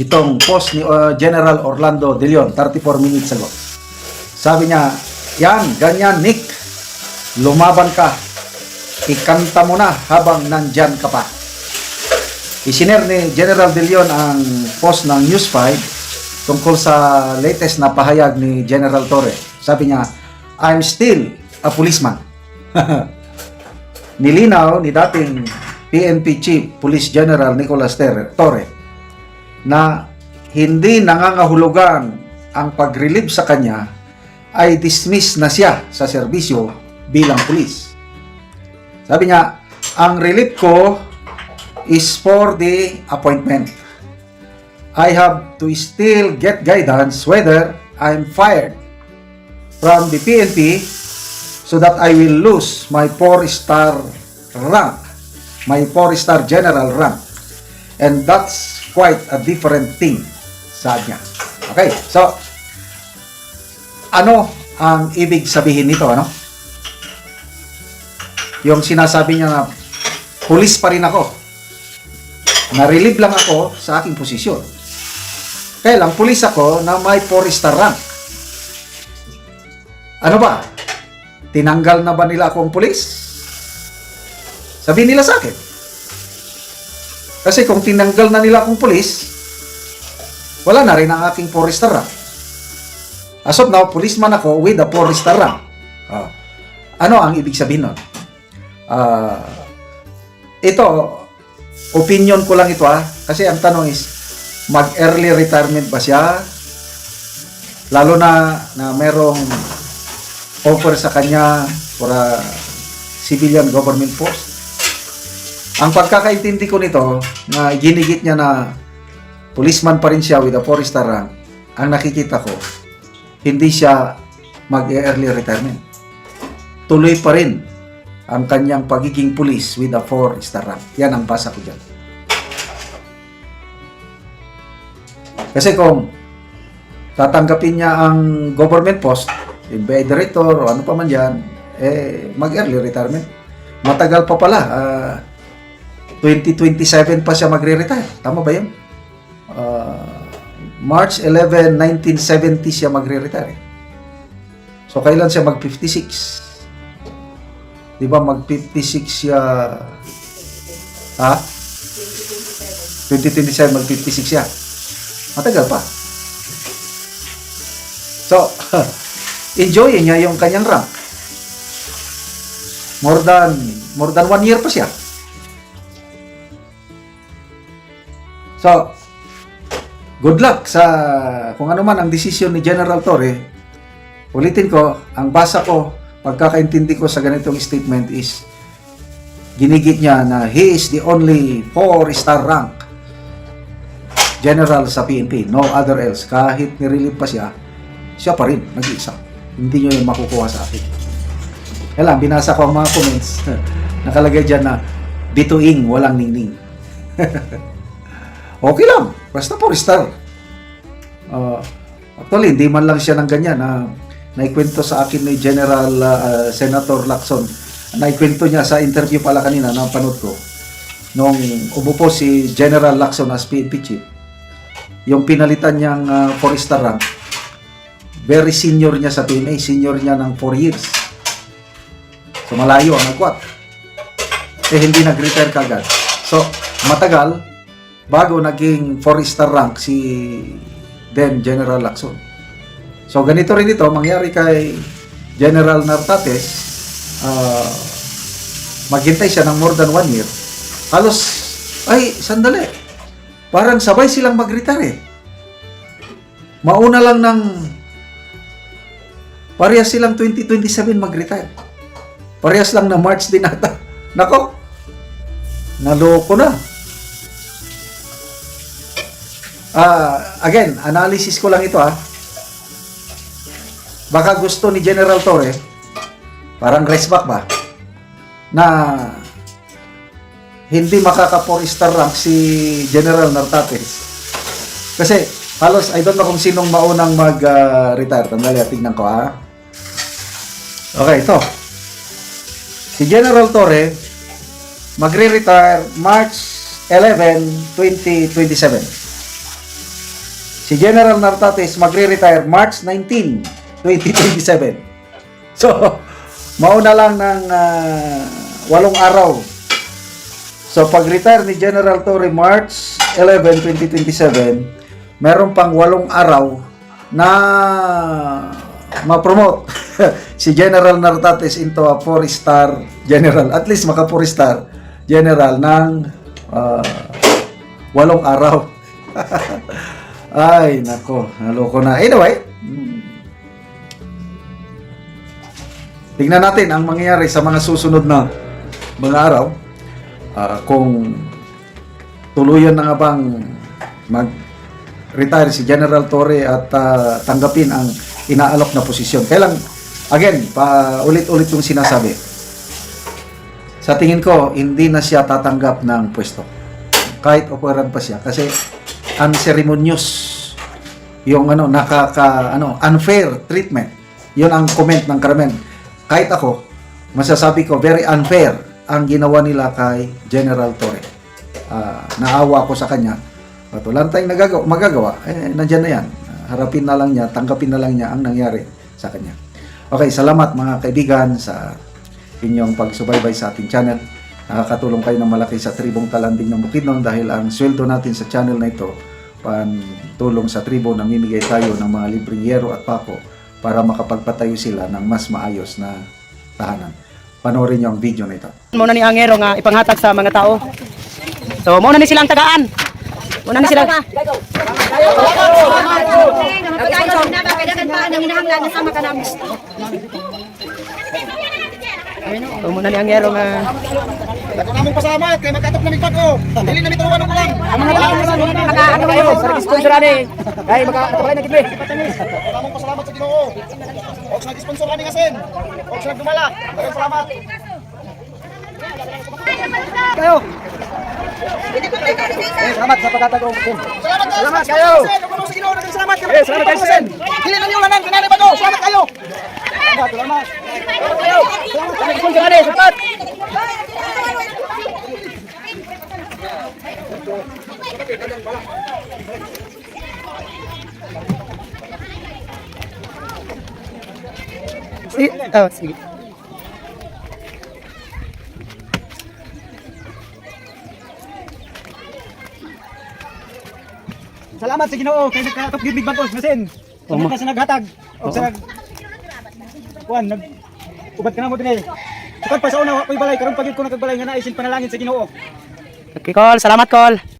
itong post ni uh, General Orlando De Leon 34 minutes ago. Sabi niya, yan, ganyan Nick, lumaban ka, ikanta mo na habang nandyan ka pa. Isiner ni General De Leon ang post ng News 5 tungkol sa latest na pahayag ni General Torre. Sabi niya, I'm still a policeman. Nilinaw ni dating PNP Chief Police General Nicolas Torre na hindi nangangahulugan ang pag-relieve sa kanya ay dismiss na siya sa serbisyo bilang pulis. Sabi niya, ang relief ko is for the appointment. I have to still get guidance whether I'm fired from the PNP so that I will lose my 4-star rank, my 4-star general rank. And that's quite a different thing, sabi niya. Okay, so, ano ang ibig sabihin nito, ano? Yung sinasabi niya na, pulis pa rin ako. Na-relieve lang ako sa aking posisyon. Kaya lang, pulis ako na may 4-star rank. Ano ba? Tinanggal na ba nila akong pulis? Sabihin nila sa akin. Kasi kung tinanggal na nila akong pulis, wala na rin ang aking 4-star rank. As of now, policeman ako with a 4-star rank. Ah. ano ang ibig sabihin nun? Ah, ito, opinion ko lang ito ah. Kasi ang tanong is, mag-early retirement ba siya? Lalo na na merong offer sa kanya for a civilian government post. Ang pagkakaintindi ko nito, na ginigit niya na policeman pa rin siya with a 4-star rank, ang nakikita ko, hindi siya mag-early retirement. Tuloy pa rin ang kanyang pagiging police with a 4-star rank. Yan ang basa ko dyan. Kasi kung tatanggapin niya ang government post, by director o ano pa man yan, eh, mag-early retirement. Matagal pa pala. ah, 2027 pa siya magre-retire. Tama ba yun? Ah, March 11, 1970 siya magre-retire. So, kailan siya mag-56? Di ba mag-56 siya... Ha? 2027 mag-56 siya. Matagal pa. So, enjoy niya yung kanyang rank. More than, more than one year pa siya. So, good luck sa kung ano man ang desisyon ni General Torre. Ulitin ko, ang basa ko, pagkakaintindi ko sa ganitong statement is ginigit niya na he is the only four-star rank general sa PNP, no other else. Kahit nirelieve pa siya, siya pa rin, nag-iisa. Hindi nyo yung makukuha sa akin. Kaya binasa ko ang mga comments. Nakalagay dyan na, bituing, walang ningning. okay lang, basta 4 star. Uh, actually, hindi man lang siya ng ganyan na naikwento sa akin ni General uh, Senator Lacson. Naikwento niya sa interview pala kanina na panood ko. Nung umupo si General Lacson as PNP chief, yung pinalitan niyang uh, 4 star rank, very senior niya sa PNA, senior niya ng 4 years. So malayo ang nagkwat. Eh hindi nag-retire kagad. So matagal bago naging 4 star rank si then General Lacson. So ganito rin ito, mangyari kay General Nartates, ah, maghintay siya ng more than one year. Halos, ay, sandali. Parang sabay silang mag-retire eh. Mauna lang ng parehas silang 2027 mag-retire. Parehas lang na March din ata. Nako, naloko na. Ah, again, analysis ko lang ito ah. Baka gusto ni General Torre, parang race back ba, na hindi makaka 4 star rank si General Nartates. Kasi halos I don't know kung sinong maunang mag-retire. Tandali, tignan ko ha. Okay, ito. Si General Torre magre-retire March 11, 2027. Si General Nartates magre-retire March 19, 2027. So, mauna lang ng ah, walong araw. So, pag-retire ni General Torre March 11, 2027, meron pang walong araw na ma-promote si General Nartates into a four-star general. At least maka four-star general ng ah, walong araw. Ay, nako, naloko na. Anyway, tingnan natin ang mangyayari sa mga susunod na mga araw. Ah, kung tuluyan na nga bang mag-retire si General Torre at ah, tanggapin ang inaalok na posisyon. Kaya lang, again, pa ulit-ulit yung sinasabi. Sa tingin ko, hindi na siya tatanggap ng pwesto. Kahit operan pa siya. Kasi unceremonious yung ano nakaka ano unfair treatment. 'Yon ang comment ng Carmen. Kahit ako, masasabi ko very unfair ang ginawa nila kay General Torre. Ah, naawa ko sa kanya. At wala tayong nagagawa, magagawa. Eh, nandyan na yan. Harapin na lang niya, tanggapin na lang niya ang nangyari sa kanya. Okay, salamat mga kaibigan sa inyong pagsubaybay sa ating channel. Nakakatulong kayo ng malaki sa tribong talanding ng Bukidnon dahil ang sweldo natin sa channel na ito pan tulong sa tribo na mimigay tayo ng mga libreng yero at pako para makapagpatayo sila ng mas maayos na tahanan. Panoorin niyo ang video na ito. Muna ni Angero nga ipanghatag sa mga tao. So, muna ni silang tagaan. Muna ni sila. So, muna ni Angero nga. Ako namong pasalamat kay magkatap na migpag ko. Dili na mitulungan ko lang. Ang mga tao nga maka ano kayo sa sponsor ani. Kay maka kapalay na gitwe. Ako namong pasalamat sa Ginoo. Og sa sponsor ani ngasin. Og sa dumala. Maraming salamat. Kayo. Eh, salamat sa pagkatag ko. Salamat kayo. Salamat kayo. Ako sa Ginoo naging salamat. Eh, salamat kayo, Sen. Dili na niyo lanan kanani ba do? Salamat kayo. Salamat. Salamat sponsor ani. Salamat. Sige. Oh, sige. Salamat sa Ginoo kay nagkatap gid big bangkos ngasin. Salamat sa naghatag. Og sa Kuan nag ubad ka na mo dinhi. Sukad pa sa una wa ko'y balay karon pagid ko nagbalay nga naisin panalangin sa Ginoo. Okay, call. Salamat, call.